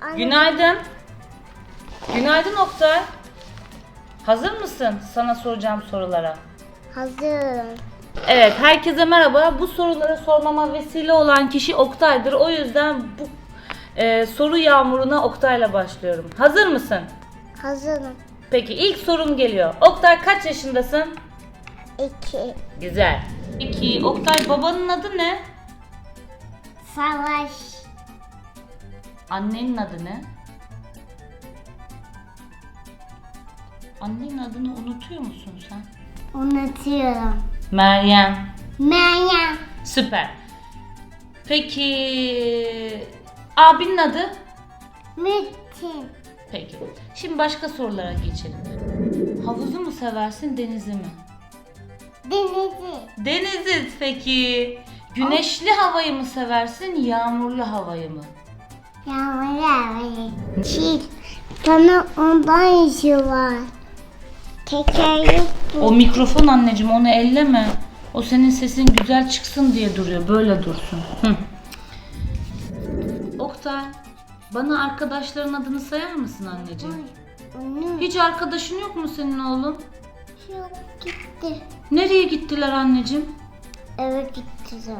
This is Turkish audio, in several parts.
Anne. Günaydın. Günaydın Oktay. Hazır mısın sana soracağım sorulara? Hazırım. Evet, herkese merhaba. Bu soruları sormama vesile olan kişi Oktay'dır. O yüzden bu e, soru yağmuruna Oktay'la başlıyorum. Hazır mısın? Hazırım. Peki ilk sorum geliyor. Oktay kaç yaşındasın? İki. Güzel. Peki Oktay babanın adı ne? Savaş. Annenin adı ne? Annenin adını unutuyor musun sen? Unutuyorum. Meryem. Meryem. Süper. Peki abinin adı? Metin. Peki. Şimdi başka sorulara geçelim. Havuzu mu seversin, denizi mi? Denizi. Denizi peki. Güneşli havayı mı seversin, yağmurlu havayı mı? Yağıyor. Çil. Bana ondan işi var. Teker yok bu. O mikrofon anneciğim onu elleme. O senin sesin güzel çıksın diye duruyor. Böyle dursun. Hı. Oktay, bana arkadaşların adını sayar mısın anneciğim? Hiç arkadaşın yok mu senin oğlum? yok gitti. Nereye gittiler anneciğim? Eve gittiler.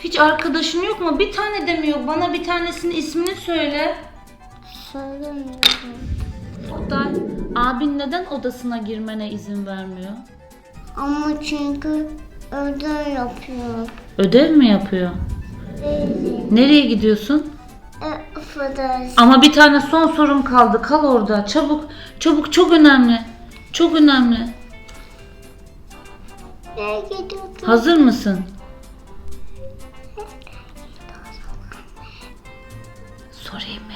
Hiç arkadaşın yok mu? Bir tane de mi yok? Bana bir tanesinin ismini söyle. Söylemiyorum. Oktay, abin neden odasına girmene izin vermiyor? Ama çünkü ödül yapıyor. Ödev mi yapıyor? Değil. Nereye gidiyorsun? E, affedersin. Ama bir tane son sorum kaldı. Kal orada. Çabuk. Çabuk çok önemli. Çok önemli. Nereye gidiyordun? Hazır mısın? Sorayım mı?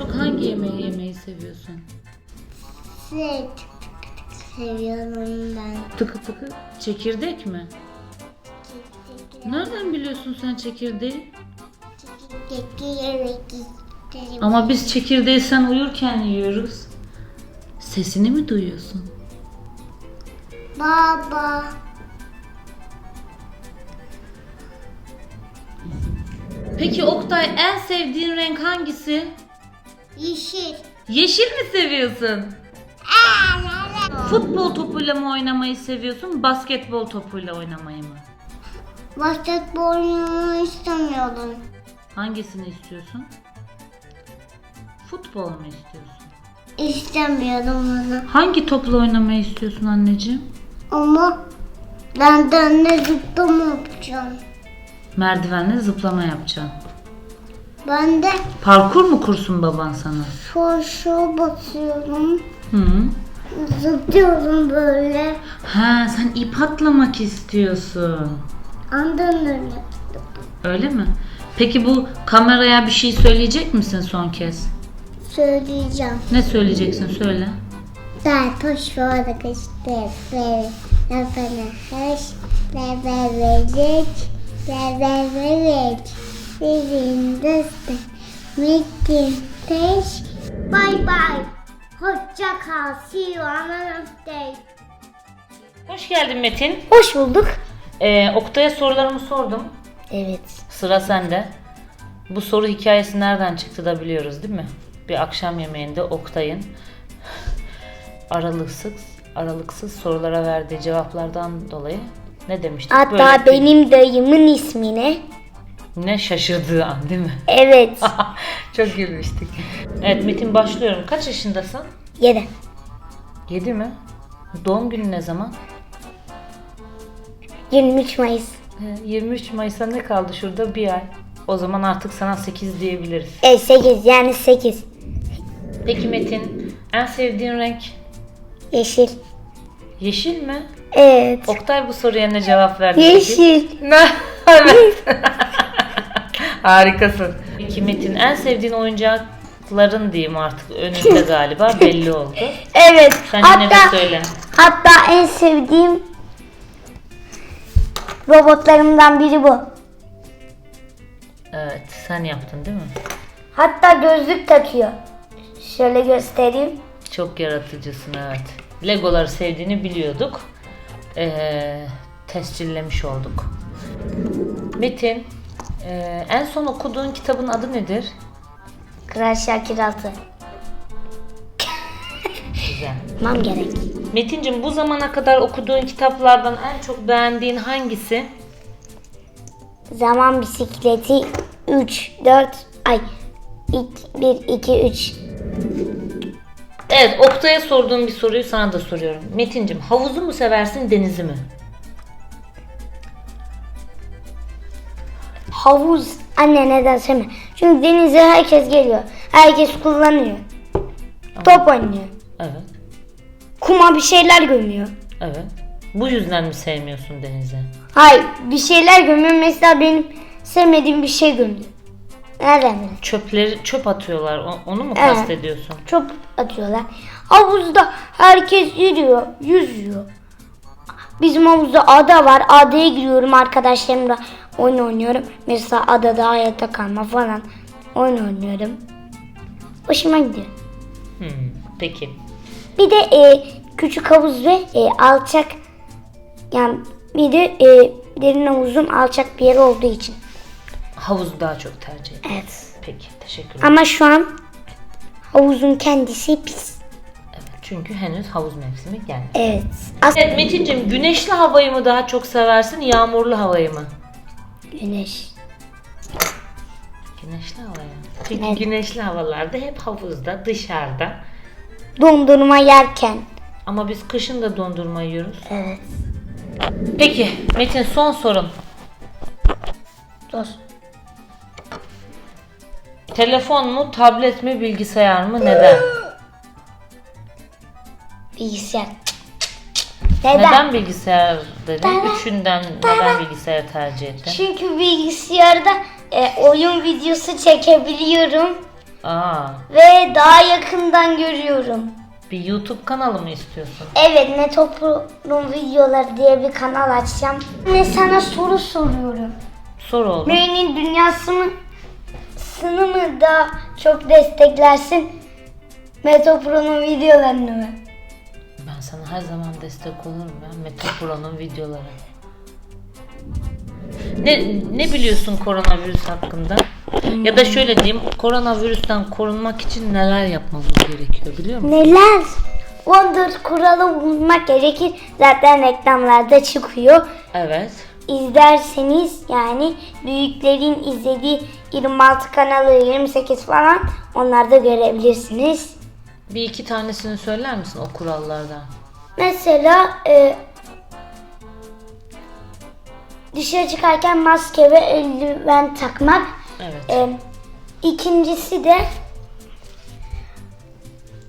Bak hangi yemeği yemeyi seviyorsun? Süt. Seviyorum ben. Tıkı tıkı çekirdek mi? Nereden biliyorsun sen çekirdeği? Yemek isterim. Ama biz çekirdeği sen uyurken yiyoruz. Sesini mi duyuyorsun? Baba. Peki Oktay en sevdiğin renk hangisi? Yeşil. Yeşil mi seviyorsun? Futbol topuyla mı oynamayı seviyorsun, basketbol topuyla oynamayı mı? Basketbol oynamayı istemiyorum. Hangisini istiyorsun? Futbol mu istiyorsun? İstemiyorum onu. Hangi topla oynamayı istiyorsun anneciğim? Ama ben de anne zıplama yapacağım. Merdivenle zıplama yapacaksın. Ben de Parkur mu kursun baban sana? şu şu basıyorum. Hı. Zıplıyorum böyle. Ha sen ip atlamak istiyorsun. Andan öyle. Öyle mi? Peki bu kameraya bir şey söyleyecek misin son kez? Söyleyeceğim. Ne söyleyeceksin söyle. Sertoş vardı kıştı. Lafını hoş. Lafı verecek. Lafı verecek. Sizin dostu. Metin Teş. Bay bay. Hoşça kal. See you on Wednesday. Hoş geldin Metin. Hoş bulduk. Ee, Oktay'a sorularımı sordum. Evet. Sıra sende. Bu soru hikayesi nereden çıktı da biliyoruz değil mi? Bir akşam yemeğinde Oktay'ın aralıksız aralıksız sorulara verdiği cevaplardan dolayı ne demiştik? Hatta Böyle benim dayımın ismini. ne şaşırdığı an değil mi? Evet. Çok gülmüştük. Evet Metin başlıyorum. Kaç yaşındasın? Yedi. 7 mi? Doğum günü ne zaman? 23 Mayıs. He, 23 Mayıs'a ne kaldı şurada? Bir ay. O zaman artık sana 8 diyebiliriz. Evet 8 yani 8. Peki Metin, en sevdiğin renk Yeşil. yeşil mi? Evet. Oktay bu soruya ne cevap verdi? Yeşil. Evet. Harikasın. Peki Metin, en sevdiğin oyuncakların diyeyim artık önünde galiba belli oldu. Evet. Sen yine hatta, söyle. hatta en sevdiğim robotlarımdan biri bu. Evet, sen yaptın değil mi? Hatta gözlük takıyor. Şöyle göstereyim. Çok yaratıcısın evet. Legoları sevdiğini biliyorduk. Ee, tescillemiş olduk. Metin, Ee, en son okuduğun kitabın adı nedir? Kral Şakir Altı. Güzel. Mam gerek. Metin'cim bu zamana kadar okuduğun kitaplardan en çok beğendiğin hangisi? Zaman bisikleti 3, 4, ay 1, 2, 3. Evet Oktay'a sorduğum bir soruyu sana da soruyorum. Metin'cim havuzu mu seversin denizi mi? Havuz anne neden sevme? Çünkü denize herkes geliyor. Herkes kullanıyor. Top oynuyor. Evet. Kuma bir şeyler gömüyor. Evet. Bu yüzden mi sevmiyorsun denizi? Hayır bir şeyler gömüyor. Mesela benim sevmediğim bir şey gömüyor. Bileyim? Çöpleri çöp atıyorlar. O- Onu mu Evet. kastediyorsun? Çöp atıyorlar. Havuzda herkes yürüyor, yüzüyor. Bizim havuzda ada var. Adaya giriyorum arkadaşlarımla oyun oynuyorum. Mesela adada hayatta kalma falan oyun oynuyorum. Hoşuma gidiyor. Hmm, peki. Bir de e, küçük havuz ve e, alçak yani bir de e, derin havuzun alçak bir yer olduğu için. Havuzu daha çok tercih ediyorum. Evet. Peki teşekkürler. Ama şu an havuzun kendisi pis. Evet, çünkü henüz havuz mevsimi gelmedi. Evet. As Evet Metin'cim güneşli havayı mı daha çok seversin yağmurlu havayı mı? güneş. Güneşli havaya. Çünkü Evet. güneşli havalarda hep havuzda, dışarıda. Dondurma yerken. Ama biz kışın da dondurma yiyoruz. Evet. Peki Metin son sorum. Dur. Telefon mu, tablet mi, bilgisayar mı? Neden? Bilgisayar. Neden? Neden bilgisayar dedin? Üçünden neden bilgisayar tercih ettin? Çünkü bilgisayarda e, oyun videosu çekebiliyorum Aa, ve daha yakından görüyorum. bir YouTube kanalı mı istiyorsun? Evet ne toplum videoları diye bir kanal açacağım. Ne sana soru soruyorum. Sor oğlum. Mühinin dünyası mı? Sını mı daha çok desteklersin? Metopro'nun videolarını mı? Ben sana her zaman destek olurum ya. Mete Pro'nun videoları. Ne, ne biliyorsun koronavirüs hakkında? Ya da şöyle diyeyim, koronavirüsten korunmak için neler yapmamız gerekiyor biliyor musun? Neler? 14 kuralı bulmak gerekir. Zaten reklamlarda çıkıyor. Evet. İzlerseniz yani büyüklerin izlediği 26 kanalı 28 falan onlarda görebilirsiniz. Bir iki tanesini söyler misin o kurallardan? Mesela e, dışarı çıkarken maske ve eldiven takmak. Evet. E, ikincisi de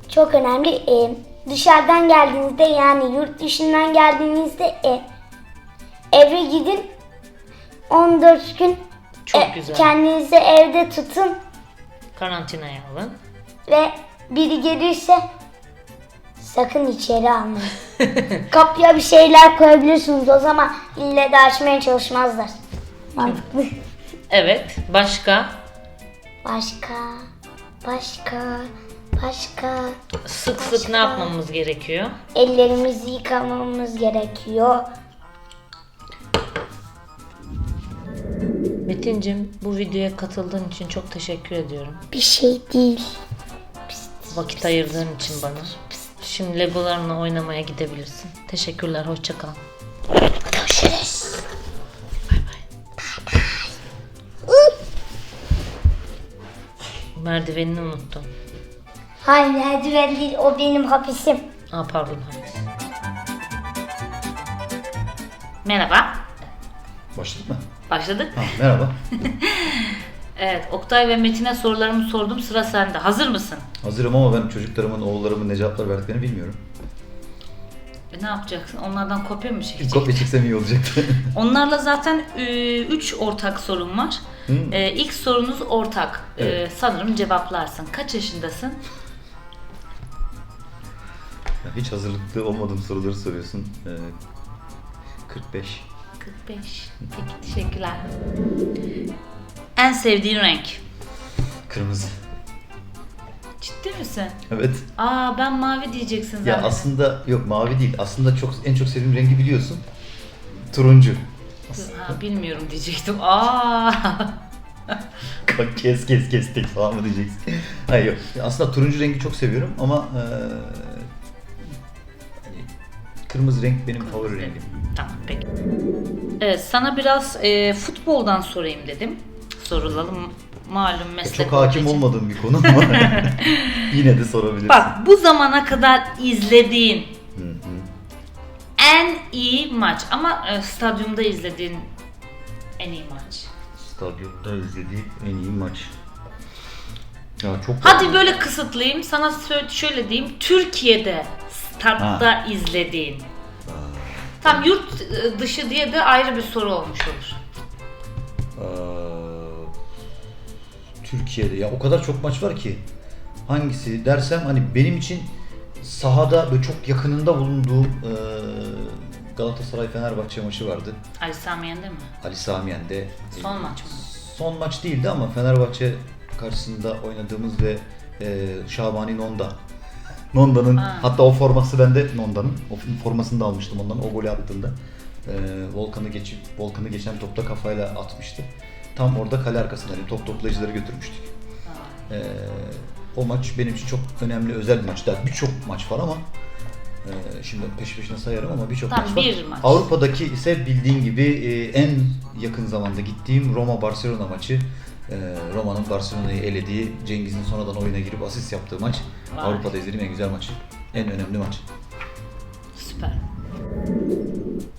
çok önemli. E, dışarıdan geldiğinizde yani yurt dışından geldiğinizde e, eve gidin 14 gün Çok e, güzel. kendinizi evde tutun Karantinaya alın. ve biri gelirse sakın içeri almayın. Kapıya bir şeyler koyabilirsiniz o zaman ille de açmaya çalışmazlar. Mantıklı. Evet. Başka? Başka, başka, başka. Sık sık ne yapmamız gerekiyor? Ellerimizi yıkamamız gerekiyor. Metin'cim bu videoya katıldığın için çok teşekkür ediyorum. Bir şey değil. Vakit ayırdığın için bana. Şimdi legolarınla oynamaya gidebilirsin. Teşekkürler. Hoşça kal. Görüşürüz. Merdivenini unuttum. Hayır merdiven değil o benim hapisim. Aa pardon. Merhaba. Başladık mı? Başladık. Ha, merhaba. Evet, Oktay ve Metin'e sorularımı sordum. Sıra sende. Hazır mısın? Hazırım ama ben çocuklarımın, oğullarımın ne cevaplar verdiklerini bilmiyorum. E, ne yapacaksın? Onlardan kopya mı Bir çekeceksin? kopya çeksem iyi olacaktı. Onlarla zaten 3 ortak sorun var. Hmm. E, ilk sorunuz ortak. E, Evet. sanırım cevaplarsın. Kaç yaşındasın? Ya Hiç hazırlıklı olmadığım soruları soruyorsun. Ee, 45. 45. Peki teşekkürler. En sevdiğin renk? Kırmızı. Ciddi misin? Evet. Aa ben mavi diyeceksin zaten. Ya aslında yok mavi değil. Aslında çok en çok sevdiğim rengi biliyorsun. Turuncu. Ha, bilmiyorum diyecektim. Aa. Bak kes kes kestik falan mı diyeceksin. Hayır yok. Aslında turuncu rengi çok seviyorum ama hani kırmızı renk benim favori rengim. Tamam peki. Evet sana biraz e, futboldan sorayım dedim. Sorulalım malum meslek Çok hakim için. olmadığım bir konu ama yine de sorabilirsin. Bak bu zamana kadar izlediğin Hı hı. en iyi maç ama e, stadyumda izlediğin en iyi maç. Stadyumda izlediğim en iyi maç. Ya çok Hadi böyle kısıtlayayım sana şöyle diyeyim Türkiye'de stadyumda izlediğin. Tam yurt e, dışı diye de ayrı bir soru olmuş olur. Ee, Türkiye'de ya o kadar çok maç var ki hangisi dersem hani benim için sahada böyle çok yakınında bulunduğum e, Galatasaray Fenerbahçe maçı vardı. Ali Sami Yen'de mi? Ali Sami Yen'de. Son maç mı? Son maç değildi ama Fenerbahçe karşısında oynadığımız ve e, Şabani Nonda. Nonda'nın Ha. hatta o forması bende Nonda'nın. O formasını da almıştım ondan o golü attığında. E, Volkan'ı geçip Volkan'ı geçen topta kafayla atmıştı. Tam orada kale arkasında hani top toplayıcıları götürmüştük. E, o maç benim için çok önemli özel bir maç. Daha birçok maç var ama e, şimdi peş peşine sayarım ama birçok maç var. bir maç. Avrupa'daki ise bildiğin gibi e, en yakın zamanda gittiğim Roma-Barcelona maçı. E, Roma'nın Barcelona'yı elediği, Cengiz'in sonradan oyuna girip asist yaptığı maç. Vay. Avrupa'da izlediğim en güzel maç. En önemli maç. Süper.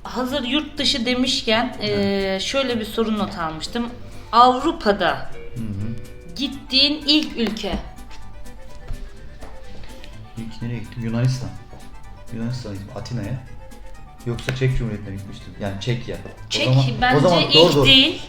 Hazır yurt dışı demişken e, şöyle bir soru not almıştım. Avrupa'da gittiğin ilk ülke. İlk nereye gittim? Yunanistan. Yunanistan'a gittim. Atina'ya. Yoksa Çek Cumhuriyeti'ne gitmiştim. Yani Çekya. O Çek zaman- bence o zaman ilk doğru, doğru. değil.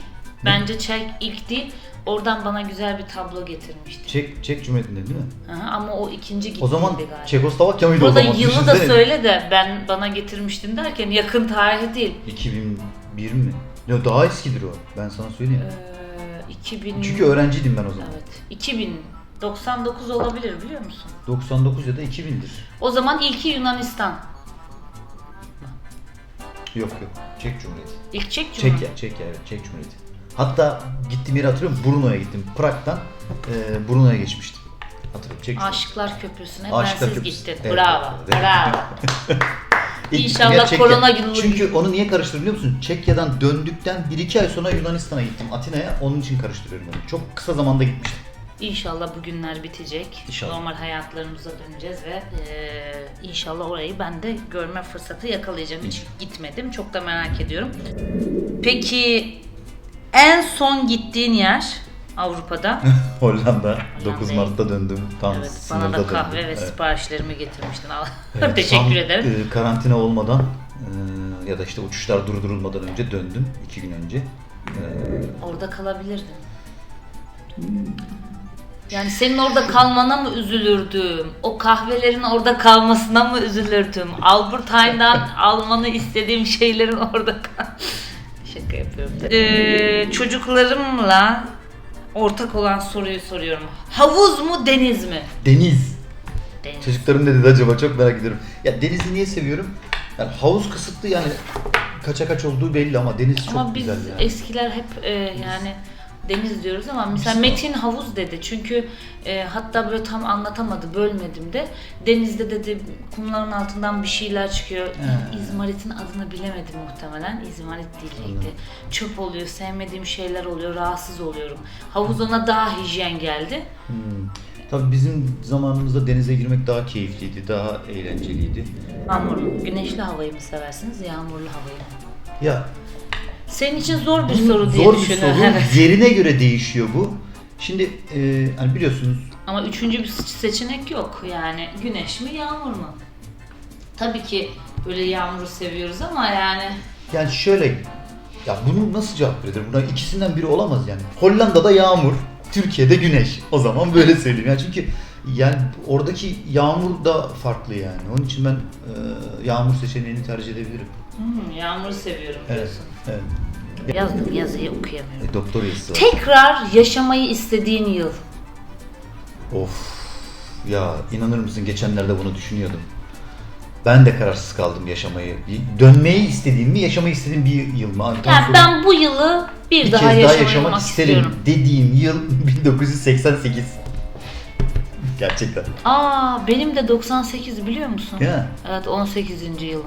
Bence Çek ilk değil. Oradan bana güzel bir tablo getirmişti. Çek, Çek Cumhuriyeti'nde değil mi? Aha, ama o ikinci gittiydi O zaman galiba. Çekoslovakya mıydı o Burada zaman? yılı da Düşünsene. söyle de ben bana getirmiştin derken yakın tarihi değil. 2001 mi? Yok daha eskidir o. Ben sana söyleyeyim. Ee, 2000 Çünkü öğrenciydim ben o zaman. Evet. 2000 99 olabilir biliyor musun? 99 ya da 2000'dir. O zaman ilki Yunanistan. Yok yok. Çek Cumhuriyeti. İlk Çek Cumhuriyeti. Çekya, Çekya evet Çek Cumhuriyeti. Hatta gittiğim yeri hatırlıyorum Brno'ya gittim. Prag'dan e, Brno'ya geçmiştim. Hatırlıyorum Çek Cumhuriyeti. Aşıklar Köprüsü'ne Aşıklar bensiz Köprüsü. gittin. Evet, Bravo. evet. Bravo. İnşallah Çekya. korona yılı- Çünkü onu niye karıştırdım biliyor musun? Çekya'dan döndükten 1-2 ay sonra Yunanistan'a gittim. Atina'ya onun için karıştırıyorum onu. Çok kısa zamanda gitmiştim. İnşallah bu günler bitecek. İnşallah. Normal hayatlarımıza döneceğiz ve eee, inşallah orayı ben de görme fırsatı yakalayacağım. Hiç gitmedim. Çok da merak ediyorum. Peki en son gittiğin yer Avrupa'da? Hollanda. 9 Hollanda'ya Mart'ta döndüm. Tam evet, bana da kahve döndüm. ve Evet. siparişlerimi getirmiştin. Evet, Teşekkür tam, ederim. e, karantina olmadan e, ya da işte uçuşlar durdurulmadan önce döndüm. 2 gün önce. E, Orada kalabilirdin. Yani senin orada kalmana mı üzülürdüm? O kahvelerin orada kalmasına mı üzülürdüm? Albert Einstein'dan almanı istediğim şeylerin orada kal... Şaka yapıyorum. Ee, çocuklarımla ortak olan soruyu soruyorum. Havuz mu deniz mi? deniz. Deniz. Çocuklarım ne dedi acaba çok merak ediyorum. Ya denizi niye seviyorum? Yani havuz kısıtlı yani kaça kaç olduğu belli ama deniz çok Ama biz güzel yani. eskiler hep e, yani deniz diyoruz ama mesela Metin havuz dedi. Çünkü e, hatta böyle tam anlatamadı, bölmedim de. Denizde dedi kumların altından bir şeyler çıkıyor. He. İzmarit'in adını bilemedim muhtemelen. İzmarit değildi. Çöp oluyor, sevmediğim şeyler oluyor, rahatsız oluyorum. Havuz ona daha hijyen geldi. Hmm. Tabii bizim zamanımızda denize girmek daha keyifliydi, daha eğlenceliydi. Yağmurlu, güneşli havayı mı seversiniz, yağmurlu havayı mı? Ya Senin için zor bir soru diye zor bir soru. Evet. Yerine göre değişiyor bu. Şimdi e, hani biliyorsunuz Ama üçüncü bir seçenek yok. Yani güneş mi yağmur mu? Tabii ki böyle yağmuru seviyoruz ama yani yani şöyle ya bunu nasıl cevap verilir? Buna ikisinden biri olamaz yani. Hollanda'da yağmur, Türkiye'de güneş. O zaman böyle söyleyeyim. Yani çünkü yani oradaki yağmur da farklı yani. Onun için ben e, yağmur seçeneğini tercih edebilirim. hmm, yağmuru seviyorum Evet. diyorsun. Evet. Yazdım yazıyı okuyamıyorum. E, doktor yazısı var. Tekrar yaşamayı istediğin yıl. Of. Ya inanır mısın geçenlerde bunu düşünüyordum. Ben de kararsız kaldım yaşamayı. Dönmeyi istediğim mi, yaşamayı istediğim bir yıl mı? Abi, Yani ben bu yılı bir, daha kez daha yaşamak, yaşamak isterim istiyorum. dediğim yıl 1988. Gerçekten. Aa benim de 98 biliyor musun? Ya. Evet 18. yılım.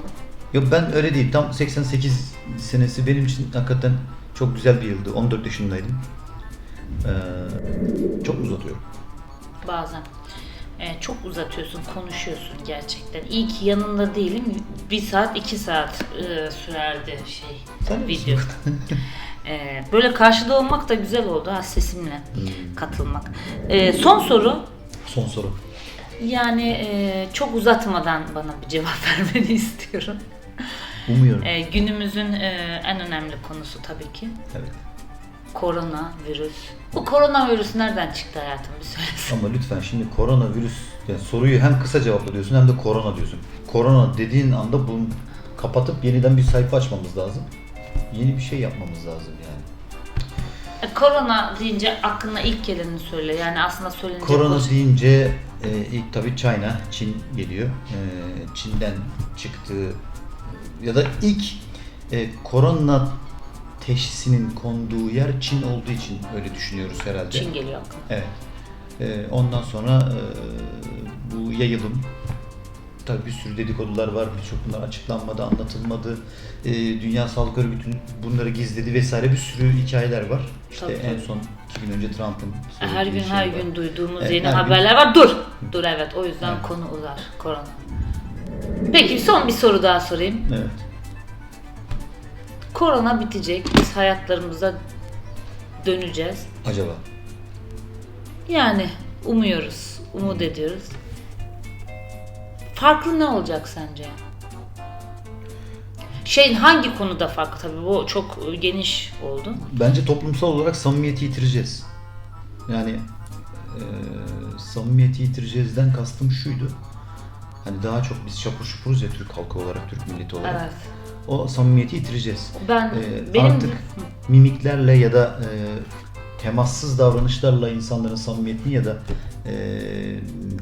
Yok ben öyle değil. Tam 88 senesi benim için hakikaten çok güzel bir yıldı. 14 yaşındaydım. Ee, çok uzatıyorum. Bazen. Ee, çok uzatıyorsun, konuşuyorsun gerçekten. İyi ki yanında değilim. Bir saat, iki saat e, sürerdi şey Sen de video. Ee, böyle karşıda olmak da güzel oldu ha sesimle katılmak. Ee, son soru. Son soru. Yani e, çok uzatmadan bana bir cevap vermeni istiyorum. Umuyorum. Ee, günümüzün e, en önemli konusu tabii ki Evet. korona virüs. Bu koronavirüs nereden çıktı hayatım bir söylesin. Ama lütfen şimdi koronavirüs yani soruyu hem kısa cevapla diyorsun hem de korona diyorsun. Korona dediğin anda bunu kapatıp yeniden bir sayfa açmamız lazım. Yeni bir şey yapmamız lazım yani. E, korona deyince aklına ilk geleni söyle. Yani aslında söylenecek Korona o- deyince e, ilk tabii China, Çin geliyor. E, Çin'den çıktığı ya da ilk e, korona teşhisinin konduğu yer Çin olduğu için öyle düşünüyoruz herhalde. Çin geliyor. Evet. E, ondan sonra e, bu yayılım tabii bir sürü dedikodular var. Birçok bunlar açıklanmadı, anlatılmadı. E, Dünya Sağlık Örgütü bunları gizledi vesaire bir sürü hikayeler var. İşte Tabii, en son iki gün önce Trump'ın Her gün şey her var. gün duyduğumuz Evet, yeni her gün. haberler var. Dur. Dur evet. O yüzden Evet. konu uzar. Korona. Peki son bir soru daha sorayım. Evet. Korona bitecek. Biz hayatlarımıza döneceğiz. Acaba? Yani umuyoruz. Umut ediyoruz. Farklı ne olacak sence? Şeyin hangi konuda farklı tabii bu çok geniş oldu. Bence toplumsal olarak samimiyeti yitireceğiz. Yani e, samimiyeti yitireceğizden kastım şuydu. Hani daha çok biz şapur şupuruz ya Türk halkı olarak, Türk milleti olarak. Evet. O samimiyeti yitireceğiz. Ben Ee, benim artık mimiklerle ya da e, temassız davranışlarla insanların samimiyetini ya da e,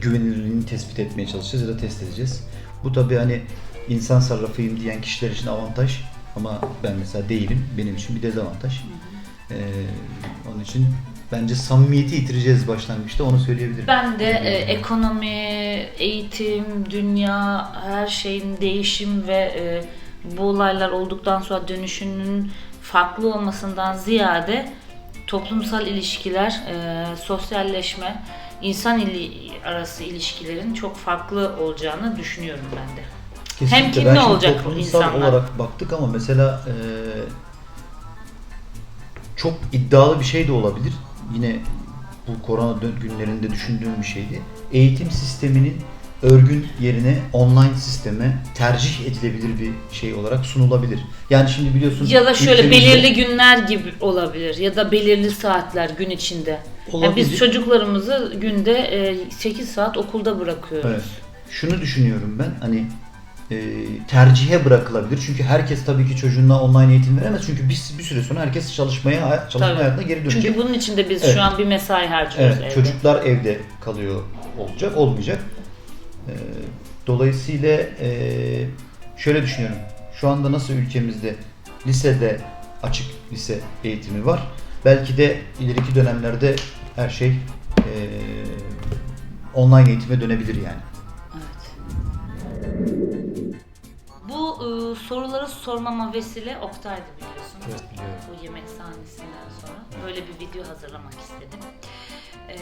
güvenilirliğini tespit etmeye çalışacağız ya da test edeceğiz. Bu tabii hani insan sarrafıyım diyen kişiler için avantaj ama ben mesela değilim. Benim için bir dezavantaj. Ee, onun için bence samimiyeti yitireceğiz başlangıçta onu söyleyebilirim. Ben de e, ekonomi, eğitim, dünya, her şeyin değişim ve e, bu olaylar olduktan sonra dönüşünün farklı olmasından ziyade toplumsal ilişkiler, e, sosyalleşme, insan ili arası ilişkilerin çok farklı olacağını düşünüyorum ben de. Kesinlikle. Hem kimle Ben olacak bu insanlar? olarak baktık ama mesela e, çok iddialı bir şey de olabilir. Yine bu korona günlerinde düşündüğüm bir şeydi. Eğitim sisteminin örgün yerine online sisteme tercih edilebilir bir şey olarak sunulabilir. Yani şimdi biliyorsun Ya da şöyle belirli günler gibi olabilir ya da belirli saatler gün içinde. Yani biz çocuklarımızı günde e, 8 saat okulda bırakıyoruz. Evet. Şunu düşünüyorum ben hani e, tercihe bırakılabilir. Çünkü herkes tabii ki çocuğuna online eğitim veremez. Çünkü bir, bir süre sonra herkes çalışmaya çalışma Tabii. hayatına geri dönecek. Çünkü bunun için de biz Evet. şu an bir mesai harcıyoruz Evet, evde. çocuklar evde kalıyor olacak, olmayacak. Ee, dolayısıyla e, şöyle düşünüyorum. Şu anda nasıl ülkemizde lisede açık lise eğitimi var. Belki de ileriki dönemlerde her şey e, online eğitime dönebilir yani. Bu e, soruları sormama vesile Oktay'dı biliyorsun. Evet, biliyorum. Bu yemek sahnesinden sonra böyle bir video hazırlamak istedim. E,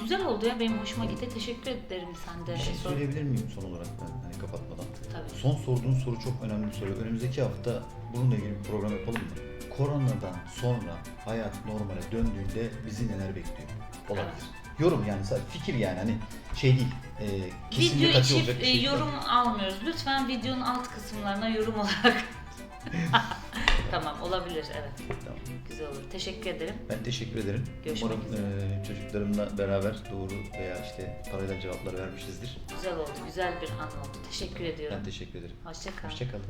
güzel oldu ya benim hoşuma gitti. Teşekkür ederim sen de. Bir şey Sor- söyleyebilir miyim son olarak ben hani kapatmadan? Tabii. Son sorduğun soru çok önemli bir soru. Önümüzdeki hafta bununla ilgili bir program yapalım mı? Koronadan sonra hayat normale döndüğünde bizi neler bekliyor? Olabilir. Yorum yani sadece fikir yani hani şey değil. E, kesinlikle Video içi bir e, şey yorum almıyoruz. Lütfen videonun alt kısımlarına yorum olarak. tamam olabilir evet. Tamam. Güzel olur. Teşekkür ederim. Ben teşekkür ederim. Görüşmek Umarım üzere. e, çocuklarımla beraber doğru veya işte parayla cevaplar vermişizdir. Güzel oldu. Güzel bir an oldu. Teşekkür ediyorum. Ben teşekkür ederim. Hoşça kal. Hoşçakalın.